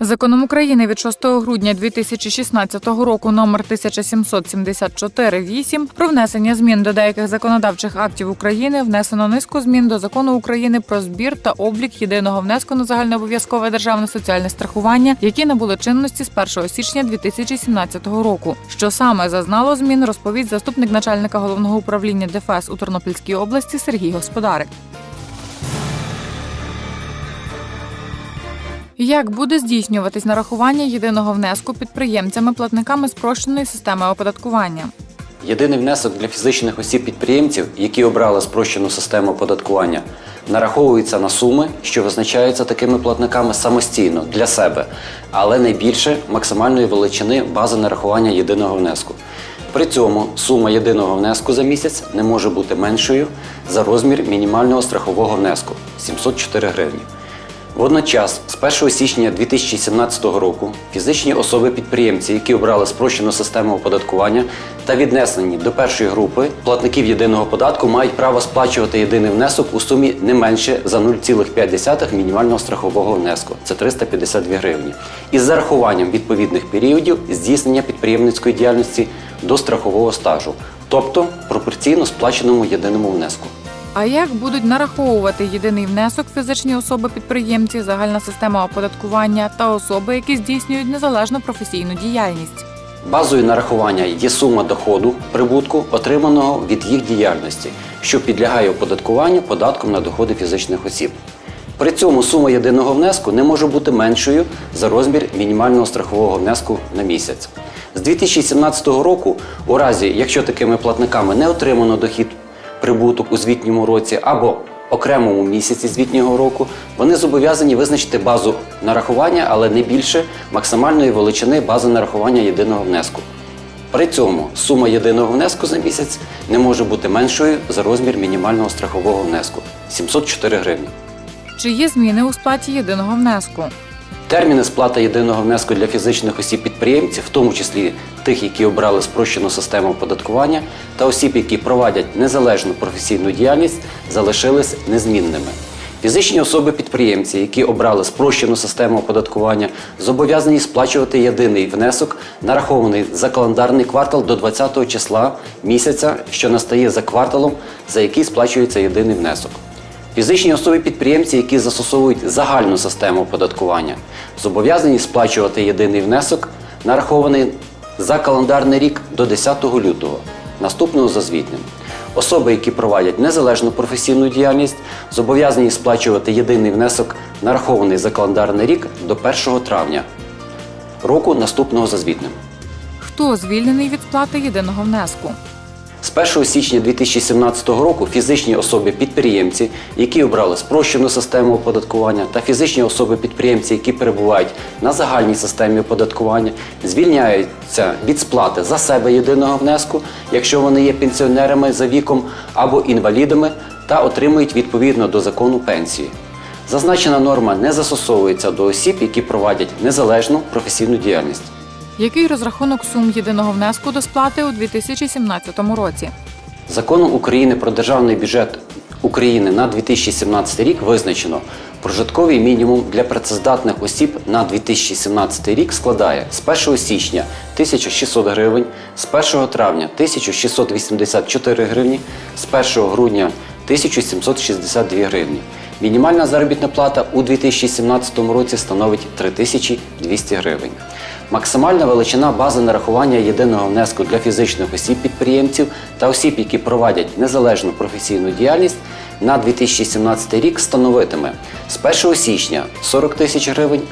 Законом України від 6 грудня 2016 року номер 1774-8 про внесення змін до деяких законодавчих актів України внесено низку змін до закону України про збір та облік єдиного внеску на загальнообов'язкове державне соціальне страхування, які набули чинності з 1 січня 2017 року. Що саме зазнало змін, розповість заступник начальника головного управління ДФС у Тернопільській області Сергій Господарик. Як буде здійснюватись нарахування єдиного внеску підприємцями-платниками спрощеної системи оподаткування? Єдиний внесок для фізичних осіб-підприємців, які обрали спрощену систему оподаткування, нараховується на суми, що визначаються такими платниками самостійно для себе, але найбільше максимальної величини бази нарахування єдиного внеску. При цьому сума єдиного внеску за місяць не може бути меншою за розмір мінімального страхового внеску 704 гривні. Водночас, з 1 січня 2017 року, фізичні особи-підприємці, які обрали спрощену систему оподаткування та віднесені до першої групи платників єдиного податку, мають право сплачувати єдиний внесок у сумі не менше за 0,5 мінімального страхового внеску це 352 гривні, із зарахуванням відповідних періодів здійснення підприємницької діяльності до страхового стажу, тобто пропорційно сплаченому єдиному внеску. А як будуть нараховувати єдиний внесок фізичні особи-підприємці, загальна система оподаткування та особи, які здійснюють незалежну професійну діяльність? Базою нарахування є сума доходу прибутку, отриманого від їх діяльності, що підлягає оподаткуванню податком на доходи фізичних осіб. При цьому сума єдиного внеску не може бути меншою за розмір мінімального страхового внеску на місяць. З 2017 року, у разі, якщо такими платниками не отримано дохід прибуток у звітньому році або окремому місяці звітнього року, вони зобов'язані визначити базу нарахування, але не більше максимальної величини бази нарахування єдиного внеску. При цьому сума єдиного внеску за місяць не може бути меншою за розмір мінімального страхового внеску 704 гривні. Чи є зміни у сплаті єдиного внеску? Терміни сплати єдиного внеску для фізичних осіб-підприємців, в тому числі тих, які обрали спрощену систему оподаткування, та осіб, які провадять незалежну професійну діяльність, залишились незмінними. Фізичні особи-підприємці, які обрали спрощену систему оподаткування, зобов'язані сплачувати єдиний внесок, нарахований за календарний квартал до 20-го числа місяця, що настає за кварталом, за який сплачується єдиний внесок. Фізичні особи-підприємці, які застосовують загальну систему оподаткування, зобов'язані сплачувати єдиний внесок, нарахований за календарний рік до 10 лютого, наступного за звітним. Особи, які проводять незалежну професійну діяльність, зобов'язані сплачувати єдиний внесок, нарахований за календарний рік до 1 травня року наступного за звітним. Хто звільнений від сплати єдиного внеску? З 1 січня 2017 року фізичні особи-підприємці, які обрали спрощену систему оподаткування, та фізичні особи-підприємці, які перебувають на загальній системі оподаткування, звільняються від сплати за себе єдиного внеску, якщо вони є пенсіонерами за віком або інвалідами, та отримують відповідно до закону пенсії. Зазначена норма не застосовується до осіб, які проводять незалежну професійну діяльність. Який розрахунок сум єдиного внеску до сплати у 2017 році? Законом України про державний бюджет України на 2017 рік визначено, прожитковий мінімум для працездатних осіб на 2017 рік складає з 1 січня 1600 гривень, з 1 травня 1684 гривні, з 1 грудня 1762 гривні. Мінімальна заробітна плата у 2017 році становить 3200 гривень. Максимальна величина бази нарахування єдиного внеску для фізичних осіб-підприємців та осіб, які проводять незалежну професійну діяльність на 2017 рік становитиме з 1 січня 40 тисяч гривень,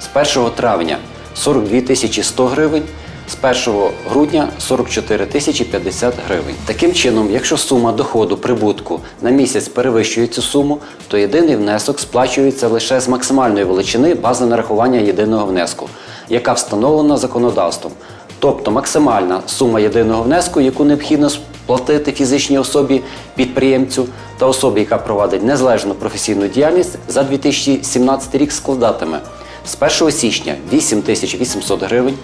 з 1 травня 42 тисячі 100 гривень, з 1 грудня 44 тисячі 50 гривень. Таким чином, якщо сума доходу прибутку на місяць перевищує цю суму, то єдиний внесок сплачується лише з максимальної величини бази нарахування єдиного внеску, яка встановлена законодавством. Тобто максимальна сума єдиного внеску, яку необхідно сплатити фізичній особі підприємцю та особі, яка проводить незалежну професійну діяльність за 2017 рік складатиме з 1 січня 8800 гривень,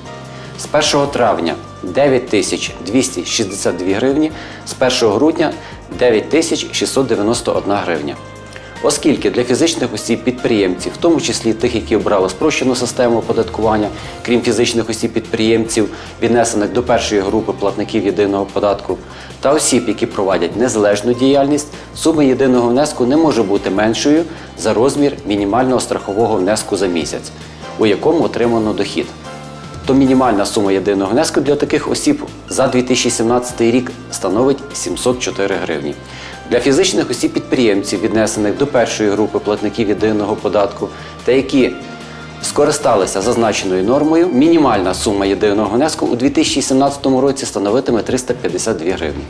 з 1 травня 9262 гривні, з 1 грудня 9691 гривня. Оскільки для фізичних осіб підприємців, в тому числі тих, які обрали спрощену систему оподаткування, крім фізичних осіб підприємців, віднесених до першої групи платників єдиного податку, та осіб, які проводять незалежну діяльність, сума єдиного внеску не може бути меншою за розмір мінімального страхового внеску за місяць, у якому отримано дохід то мінімальна сума єдиного внеску для таких осіб за 2017 рік становить 704 гривні. Для фізичних осіб підприємців, віднесених до першої групи платників єдиного податку, та які скористалися зазначеною нормою, мінімальна сума єдиного внеску у 2017 році становитиме 352 гривні.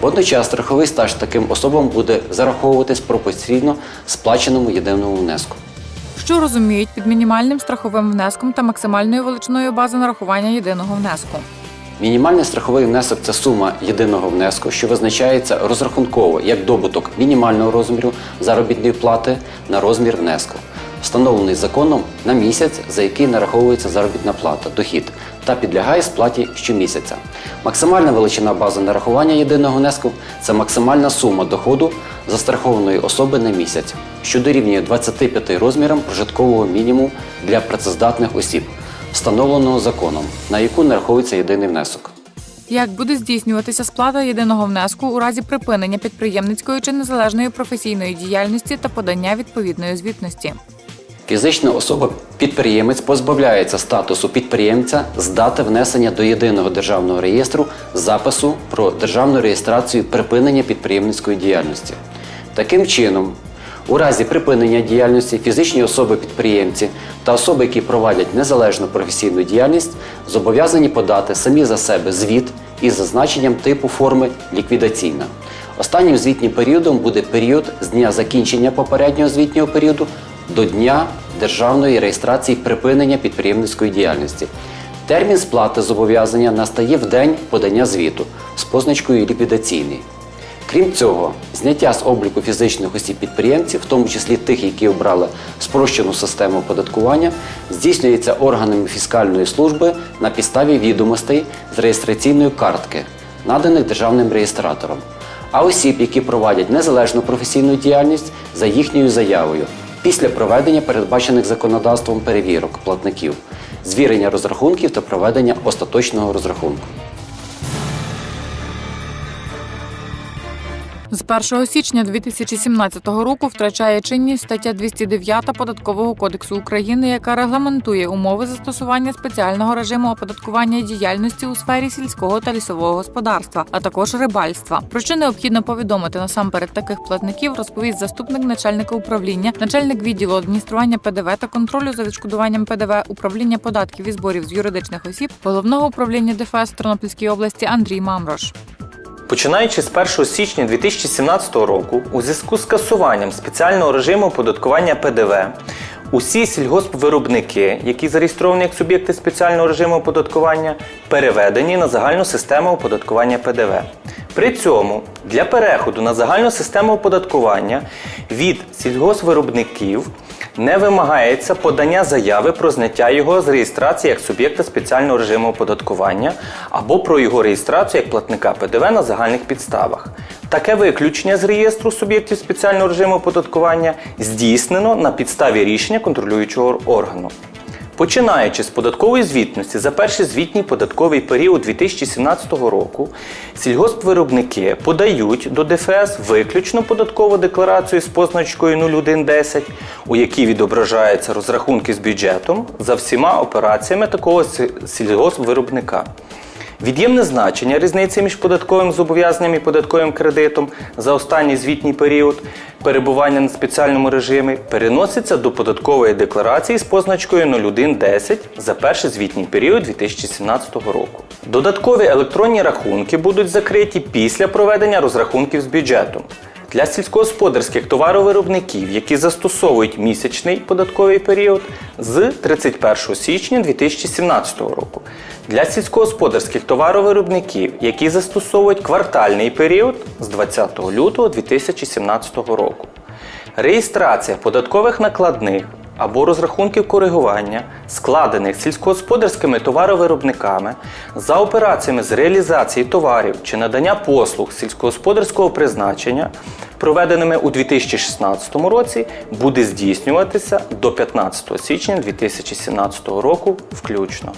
Водночас страховий стаж таким особам буде зараховуватись пропорційно сплаченому єдиному внеску. Що розуміють під мінімальним страховим внеском та максимальною величиною бази нарахування єдиного внеску? Мінімальний страховий внесок це сума єдиного внеску, що визначається розрахунково як добуток мінімального розміру заробітної плати на розмір внеску, встановлений законом на місяць, за який нараховується заробітна плата, дохід та підлягає сплаті щомісяця. Максимальна величина бази нарахування єдиного внеску це максимальна сума доходу застрахованої особи на місяць, що дорівнює 25 розмірам прожиткового мінімуму для працездатних осіб встановленого законом, на яку нараховується єдиний внесок. Як буде здійснюватися сплата єдиного внеску у разі припинення підприємницької чи незалежної професійної діяльності та подання відповідної звітності? Фізична особа-підприємець позбавляється статусу підприємця з дати внесення до єдиного державного реєстру запису про державну реєстрацію припинення підприємницької діяльності. Таким чином, у разі припинення діяльності фізичні особи-підприємці та особи, які проводять незалежну професійну діяльність, зобов'язані подати самі за себе звіт із зазначенням типу форми ліквідаційна. Останнім звітнім періодом буде період з дня закінчення попереднього звітнього періоду до дня державної реєстрації припинення підприємницької діяльності. Термін сплати зобов'язання настає в день подання звіту з позначкою ліквідаційний. Крім цього, зняття з обліку фізичних осіб підприємців, в тому числі тих, які обрали спрощену систему оподаткування, здійснюється органами фіскальної служби на підставі відомостей з реєстраційної картки, наданих державним реєстратором, а осіб, які проводять незалежну професійну діяльність за їхньою заявою після проведення передбачених законодавством перевірок платників, звірення розрахунків та проведення остаточного розрахунку. З 1 січня 2017 року втрачає чинність стаття 209 Податкового кодексу України, яка регламентує умови застосування спеціального режиму оподаткування діяльності у сфері сільського та лісового господарства, а також рибальства. Про що необхідно повідомити насамперед таких платників, розповість заступник начальника управління, начальник відділу адміністрування ПДВ та контролю за відшкодуванням ПДВ управління податків і зборів з юридичних осіб головного управління ДФС в Тернопільській області Андрій Мамрош. Починаючи з 1 січня 2017 року, у зв'язку з скасуванням спеціального режиму оподаткування ПДВ, усі сільгоспвиробники, які зареєстровані як суб'єкти спеціального режиму оподаткування, переведені на загальну систему оподаткування ПДВ. При цьому для переходу на загальну систему оподаткування від сільгоспвиробників не вимагається подання заяви про зняття його з реєстрації як суб'єкта спеціального режиму оподаткування або про його реєстрацію як платника ПДВ на загальних підставах. Таке виключення з реєстру суб'єктів спеціального режиму оподаткування здійснено на підставі рішення контролюючого органу. Починаючи з податкової звітності за перший звітній податковий період 2017 року, сільгоспвиробники подають до ДФС виключно податкову декларацію з позначкою 0110, у якій відображаються розрахунки з бюджетом за всіма операціями такого сі- сільгоспвиробника. Від'ємне значення різниці між податковим зобов'язанням і податковим кредитом за останній звітній період перебування на спеціальному режимі переноситься до податкової декларації з позначкою 0110 за перший звітній період 2017 року. Додаткові електронні рахунки будуть закриті після проведення розрахунків з бюджетом. Для сільськогосподарських товаровиробників, які застосовують місячний податковий період з 31 січня 2017 року. Для сільськогосподарських товаровиробників, які застосовують квартальний період з 20 лютого 2017 року. Реєстрація податкових накладних або розрахунків коригування, складених сільськогосподарськими товаровиробниками за операціями з реалізації товарів чи надання послуг сільськогосподарського призначення, проведеними у 2016 році, буде здійснюватися до 15 січня 2017 року включно.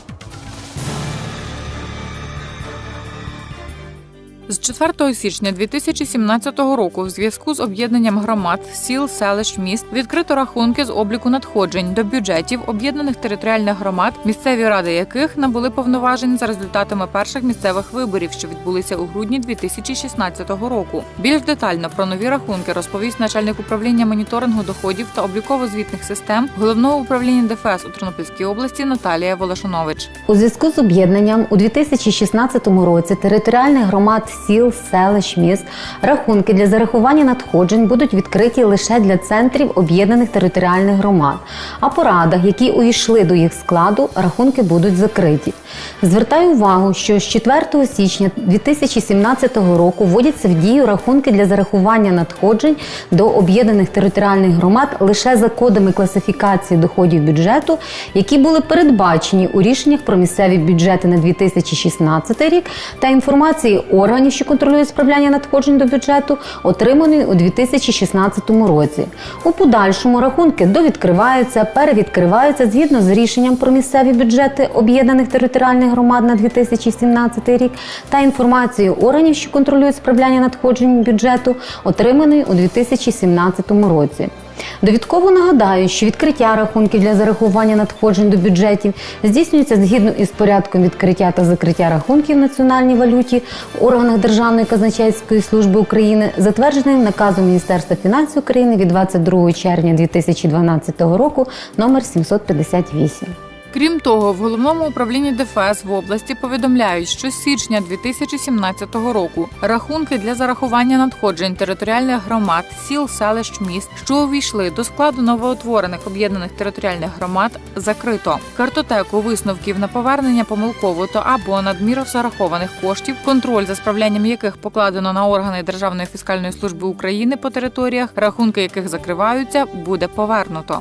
З 4 січня 2017 року, в зв'язку з об'єднанням громад, сіл, селищ, міст відкрито рахунки з обліку надходжень до бюджетів об'єднаних територіальних громад, місцеві ради яких набули повноважень за результатами перших місцевих виборів, що відбулися у грудні 2016 року. Більш детально про нові рахунки розповість начальник управління моніторингу доходів та обліково-звітних систем головного управління ДФС у Тернопільській області Наталія Волошанович. У зв'язку з об'єднанням у 2016 році територіальних громад сіл, селищ, міст рахунки для зарахування надходжень будуть відкриті лише для центрів об'єднаних територіальних громад. А по радах, які увійшли до їх складу, рахунки будуть закриті. Звертаю увагу, що з 4 січня 2017 року вводяться в дію рахунки для зарахування надходжень до об'єднаних територіальних громад лише за кодами класифікації доходів бюджету, які були передбачені у рішеннях про місцеві бюджети на 2016 рік та інформації органів, що контролюють справляння надходжень до бюджету, отриманої у 2016 році. У подальшому рахунки довідкриваються, перевідкриваються згідно з рішенням про місцеві бюджети об'єднаних територіальних громад на 2017 рік та інформацією органів, що контролюють справляння надходжень бюджету, отриманої у 2017 році. Довідково нагадаю, що відкриття рахунків для зарахування надходжень до бюджетів здійснюється згідно із порядком відкриття та закриття рахунків в національній валюті в органах Державної казначейської служби України, затвердженим наказом Міністерства фінансів України від 22 червня 2012 року номер 758. Крім того, в головному управлінні ДФС в області повідомляють, що з січня 2017 року рахунки для зарахування надходжень територіальних громад, сіл, селищ, міст, що увійшли до складу новоутворених об'єднаних територіальних громад, закрито. Картотеку висновків на повернення помилково то або надміру зарахованих коштів, контроль за справлянням яких покладено на органи Державної фіскальної служби України по територіях, рахунки яких закриваються, буде повернуто.